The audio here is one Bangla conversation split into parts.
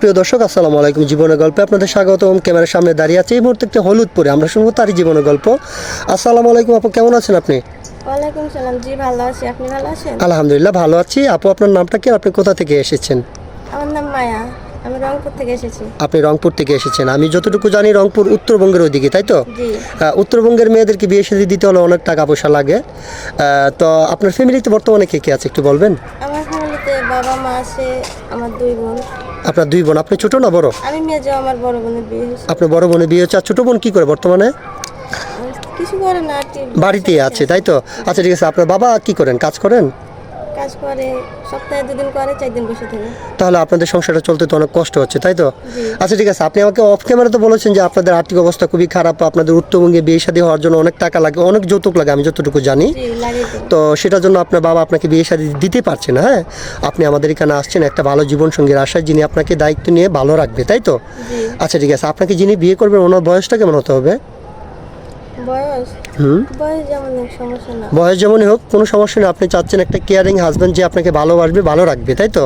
প্রিয় দর্শক আসসালামু আলাইকুম। জীবনের গল্পে আপনাদের স্বাগতম। ক্যামেরার সামনে দাঁড়িয়ে আছে। এই মুহূর্তে একটি হলুদ পরে। আমরা শুনব তারই জীবনের গল্প। আসসালামু আলাইকুম আপু কেমন আছেন আপনি? ওয়ালাইকুম সালাম। জি ভালো আছি। আপনি ভালো আছেন? আলহামদুলিল্লাহ ভালো আছি। আপু আপনার নামটা কি আপনি কোথা থেকে এসেছেন? আমার নাম মায়া। আমি রংপুর থেকে এসেছি। আপনি রংপুর থেকে এসেছেন। আমি যতটুকু জানি রংপুর উত্তরবঙ্গের ওইদিকে তাই তো? উত্তরবঙ্গের মেয়েদেরকে বিয়ে সাথে দিতে হলে অনেক টাকা পয়সা লাগে। তো আপনার ফ্যামিলিতে বর্তমানে কে কে আছে একটু বলবেন? আমার ফ্যামিলিতে বাবা মা আছে আমার দুই বোন। আপনার দুই বোন আপনি ছোট না বড়? আমি মেজো আমার বড় বোনের বিয়ে হয়েছে। আপনার বড় বোনের বিয়ে হচ্ছে আর ছোট বোন কি করে বর্তমানে? কিছু করে না বাড়িতেই আছে তাই তো? আচ্ছা ঠিক আছে আপনার বাবা কি করেন? কাজ করেন? কাজ করে সপ্তাহে দুদিন করে চার দিন বসে থাকে। তাহলে আপনাদের সংসারটা চলতে তো অনেক কষ্ট হচ্ছে তাই তো? আচ্ছা ঠিক আছে আপনি আমাকে অফ ক্যামেরা তো বলেছেন যে আপনাদের আর্থিক অবস্থা খুবই খারাপ আপনাদের উত্তরবঙ্গে বিয়ে শাদী হওয়ার জন্য অনেক টাকা লাগে অনেক যৌতুক লাগে আমি যতটুকু জানি। তো। সেটার জন্য আপনার বাবা আপনাকে বিয়ে শাদী দিতে পারছে না হ্যাঁ? আপনি আমাদের এখানে আসছেন একটা ভালো জীবনসঙ্গীর আশায় যিনি আপনাকে দায়িত্ব নিয়ে ভালো রাখবে তাই তো? আচ্ছা ঠিক আছে আপনাকে যিনি বিয়ে করবেন ওনার বয়সটা কেমন হতে হবে? বয়স? হুম? বয়স যেমনই হোক কোনো সমস্যা নেই। আপনি চাচ্ছেন একটা কেয়ারিং হাজব্যান্ড যে আপনাকে ভালোবাসবে ভালো রাখবে তাই তো?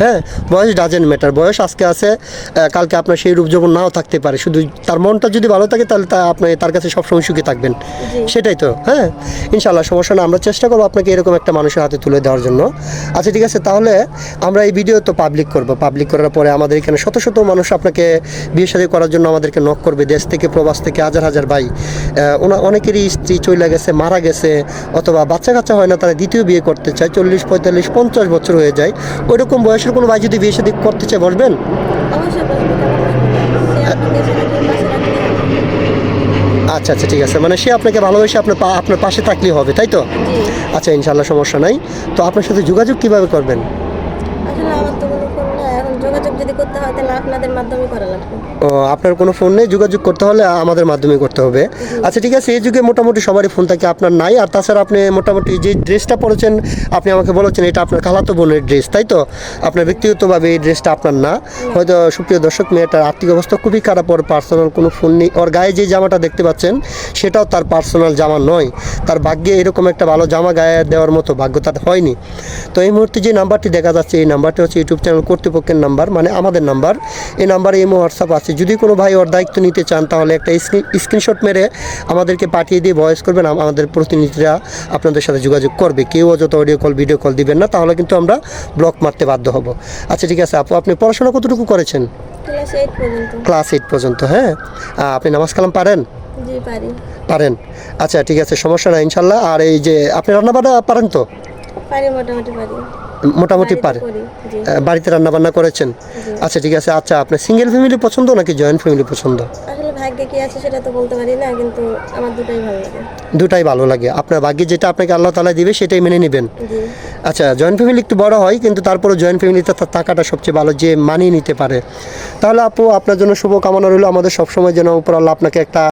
হ্যাঁ বয়স ডাজেন্ট ম্যাটার বয়স আজকে আছে কালকে আপনার সেই রূপ যখন নাও থাকতে পারে। শুধু তার মনটা যদি ভালো থাকে তাহলে তা আপনি তার কাছে সবসময় সুখী থাকবেন। সেটাই তো হ্যাঁ? ইনশাল্লাহ সমস্যা না। আমরা চেষ্টা করব আপনাকে এরকম একটা মানুষের হাতে তুলে দেওয়ার জন্য। আচ্ছা ঠিক আছে তাহলে আমরা এই ভিডিও তো পাবলিক করব। পাবলিক করার পরে আমাদের এখানে শত শত মানুষ আপনাকে বিয়ে শাদী করার জন্য আমাদেরকে নক করবে। দেশ থেকে প্রবাস থেকে হাজার হাজার ভাই। অনেকেরই স্ত্রী চলে গেছে মারা গেছে অথবা বাচ্চা কাচ্চা হয় না তারা দ্বিতীয় বিয়ে করতে চায় চল্লিশ পঁয়তাল্লিশ পঞ্চাশ বছর হয়ে যায়। ওই রকম বয়সের কোনো ভাই যদি বিয়ে শাদী করতে চায় বসবেন? আচ্ছা আচ্ছা ঠিক আছে। মানে সে আপনাকে ভালোবেসে আপনার আপনার পাশে থাকলেই হবে তাই তো? আচ্ছা ইনশাল্লাহ সমস্যা নাই। তো আপনার সাথে যোগাযোগ কীভাবে করবেন? যদি করতে হয় তাহলে আপনাদের মাধ্যমে করা লাগবে। ও আপনার কোনো ফোন নেই যোগাযোগ করতে হলে আমাদের মাধ্যমে করতে হবে। আচ্ছা ঠিক আছে এই যুগে মোটামুটি সবারই ফোন থাকে আপনার নাই। আর তাছাড়া আপনি মোটামুটি যে ড্রেসটা পরেছেন আপনি আমাকে বলেছেন এটা আপনার খালাতো বোনের ড্রেস তাই তো? আপনার ব্যক্তিগতভাবে এই ড্রেসটা আপনার না। হয়তো সুপ্রিয় দর্শক মেয়েটার আর্থিক অবস্থা খুবই খারাপ ওর পার্সোনাল কোনো ফোন নেই। ওর গায়ে যে জামাটা দেখতে পাচ্ছেন সেটাও তার পার্সোনাল জামা নয়। তার ভাগ্যে এরকম একটা ভালো জামা গায়ে দেওয়ার মতো ভাগ্য তার হয়নি। তো এই মুহূর্তে যে নাম্বারটি দেখা যাচ্ছে এই নাম্বারটি হচ্ছে ইউটিউব চ্যানেল কর্তৃপক্ষের নাম্বার মানে আমাদের নাম্বার। এই নাম্বারে ইমো হোয়াটসঅ্যাপ আছে। যদি কোনো ভাই ওর দায়িত্ব নিতে চান তাহলে একটা স্ক্রিনশট মেরে আমাদেরকে পাঠিয়ে দিয়ে ভয়েস করবেন। আমাদের প্রতিনিধিরা আপনাদের সাথে যোগাযোগ করবে। কেউ যত অডিও কল ভিডিও কল দিবেন না। তাহলে কিন্তু আমরা ব্লক মারতে বাধ্য হব। আচ্ছা ঠিক আছে। আপু আপনি পড়াশোনা কতটুকু করেছেন? ক্লাস এইট পর্যন্ত। ক্লাস এইট পর্যন্ত হ্যাঁ? আপনি নামাজ কালাম পারেন? পারেন। আচ্ছা ঠিক আছে। সমস্যা নাই ইনশাল্লাহ। আর এই যে আপনি রান্না বান্না পারেন তো? পারি মোটামুটি পারি। মোটামুটি পারে। বাড়িতে রান্না বান্না করেছেন আচ্ছা ঠিক আছে। আচ্ছা আপনার সিঙ্গেল ফ্যামিলি পছন্দ নাকি জয়েন্ট ফ্যামিলি পছন্দ? আসলে ভাগ্যে কি আছে সেটা তো বলতে পারি না কিন্তু আমার দুটোই ভালো লাগে। দুটাই ভালো লাগে। আপনার ভাগ্যে যেটা আপনাকে আল্লাহ তালা দিবে সেটাই মেনে নেবেন। আচ্ছা জয়েন্ট ফ্যামিলি একটু বড় হয় কিন্তু তারপরে জয়েন্ট ফ্যামিলিতে টাকাটা সবচেয়ে ভালো যে মানিয়ে নিতে পারে। তাহলে আপু আপনার জন্য শুভ কামনা রইল। আমাদের সবসময় যেন উপর আল্লাহ আপনাকে একটা